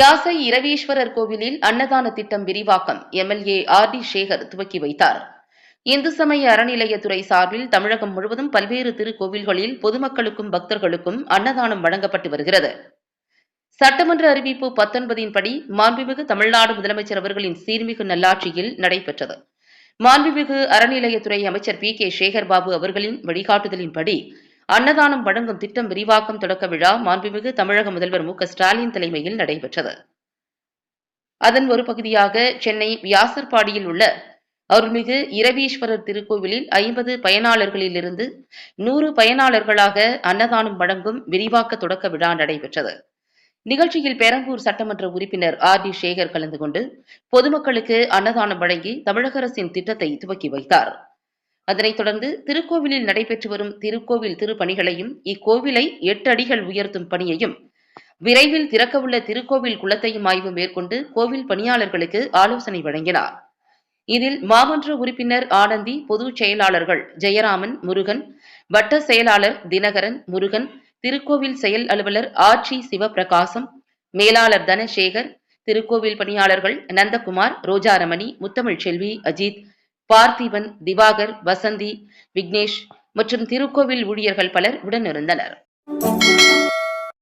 வியாசை இரவீஸ்வரர் கோவிலில் அன்னதான திட்டம் விரிவாக்கம் எம்எல்ஏ ஆர் டி சேகர் துவக்கி வைத்தார். இந்து சமய அறநிலையத்துறை சார்பில் தமிழகம் முழுவதும் பல்வேறு திருக்கோவில்களில் பொதுமக்களுக்கும் பக்தர்களுக்கும் அன்னதானம் வழங்கப்பட்டு வருகிறது. சட்டமன்ற அறிவிப்பு பத்தொன்பதின்படி மாண்புமிகு தமிழ்நாடு முதலமைச்சர் அவர்களின் சீர்மிகு நல்லாட்சியில் நடைபெற்றது. மாண்புமிகு அறநிலையத்துறை அமைச்சர் பி கே சேகர்பாபு அவர்களின் வழிகாட்டுதலின்படி அன்னதானம் வழங்கும் திட்டம் விரிவாக்கம் தொடக்க விழா மாண்புமிகு தமிழக முதல்வர் மு ஸ்டாலின் தலைமையில் நடைபெற்றது. அதன் ஒரு பகுதியாக சென்னை வியாசர்பாடியில் உள்ள அருள்மிகு இரவீஸ்வரர் திருக்கோவிலில் ஐம்பது பயனாளர்களிலிருந்து நூறு பயனாளர்களாக அன்னதானம் வழங்கும் விரிவாக்க தொடக்க விழா நடைபெற்றது. நிகழ்ச்சியில் பெரம்பூர் சட்டமன்ற உறுப்பினர் ஆர் டி சேகர் கலந்து கொண்டு பொதுமக்களுக்கு அன்னதானம் வழங்கி தமிழக அரசின் திட்டத்தை துவக்கி வைத்தார். அதனைத் தொடர்ந்து திருக்கோவிலில் நடைபெற்று வரும் திருக்கோவில் திருப்பணிகளையும் இக்கோவிலை எட்டு அடிகள் உயர்த்தும் பணியையும் விரைவில் திறக்கவுள்ள திருக்கோவில் குளத்தையும் ஆய்வு மேற்கொண்டு கோவில் பணியாளர்களுக்கு ஆலோசனை வழங்கினார். இதில் மாமன்ற உறுப்பினர் ஆனந்தி பொதுச் செயலாளர்கள் ஜெயராமன் முருகன் வட்ட செயலாளர் தினகரன் முருகன் திருக்கோவில் செயல் அலுவலர் ஆட்சி சிவபிரகாசம் மேலாளர் தனசேகர் திருக்கோவில் பணியாளர்கள் நந்தகுமார் ரோஜாரமணி முத்தமிழ் செல்வி அஜித் பார்த்திபன் திவாகர் வசந்தி விக்னேஷ் மற்றும் திருக்கோவில் ஊழியர்கள் பலர் உடனிருந்தனர்.